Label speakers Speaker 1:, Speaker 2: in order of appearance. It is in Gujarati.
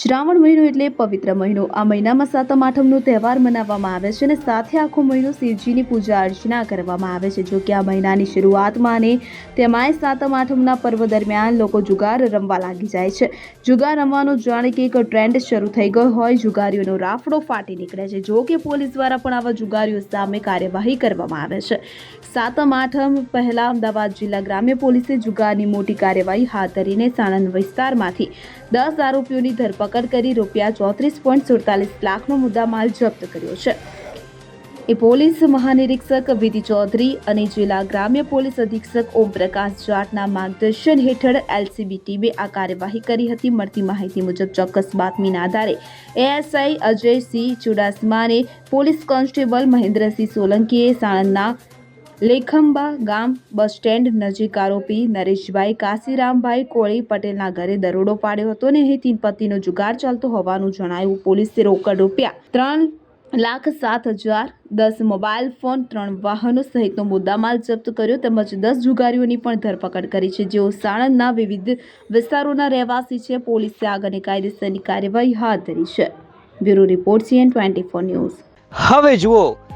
Speaker 1: શ્રાવણ મહિનો એટલે પવિત્ર મહિનો. આ મહિનામાં સાતમ આઠમનો તહેવાર મનાવવામાં આવે છે અને સાથે આખો મહિનો શિવજીની પૂજા અર્ચના કરવામાં આવે છે. જો કે આ મહિનાની શરૂઆતમાં અને તેમાંય સાતમ આઠમના પર્વ દરમિયાન લોકો જુગાર રમવા લાગી જાય છે. જુગાર રમવાનો જાણે કે એક ટ્રેન્ડ શરૂ થઈ ગયો હોય. જુગારીઓનો રાફડો ફાટી નીકળે છે. જો કે પોલીસ દ્વારા પણ આવા જુગારીઓ સામે કાર્યવાહી કરવામાં આવે છે. સાતમ આઠમ પહેલા અમદાવાદ જિલ્લા ગ્રામ્ય પોલીસે જુગારની મોટી કાર્યવાહી હાથ ધરીને સાણંદ વિસ્તારમાંથી દસ આરોપીઓની ધરપકડ કરી રૂપિયા ચોત્રીસ પોઈન્ટ સુડતાલીસ લાખનો મુદ્દામાલ જપ્ત કર્યો છે. એ પોલીસ મહાનિરીક્ષક વિધિ ચૌધરી અને જિલ્લા ગ્રામ્ય પોલીસ અધિક્ષક ઓમપ્રકાશ જાટના માર્ગદર્શન હેઠળ એલસીબી ટીમે આ કાર્યવાહી કરી હતી. મળતી માહિતી મુજબ ચોક્કસ બાતમીના આધારે એએસઆઈ અજયસિંહ ચુડાસમાને પોલીસ કોન્સ્ટેબલ મહેન્દ્રસિંહ સોલંકીએ સાણંદના લેખંબા ગામ બસ સ્ટેન્ડ નજીક આરોપી નરેશભાઈ કાશીરામભાઈ કોળી પટેલના ઘરે દરોડો પાડ્યો હતો અને અહીં પતિનો જુગાર ચાલતો હોવાનું જણાયું. પોલીસે રોકડ રૂપિયા ત્રણ લાખ સાત હજાર, દસ મોબાઈલ ફોન, ત્રણ વાહનો સહિતનો મુદ્દામાલ જપ્ત કર્યો તેમજ દસ જુગારીઓની પણ ધરપકડ કરી છે. જેઓ સાણંદના વિવિધ વિસ્તારોના રહેવાસી છે, પોલીસે આગળની કાયદેસરની કાર્યવાહી હાથ ધરી છે. Bureau report CN twenty four news.
Speaker 2: હવે જુઓ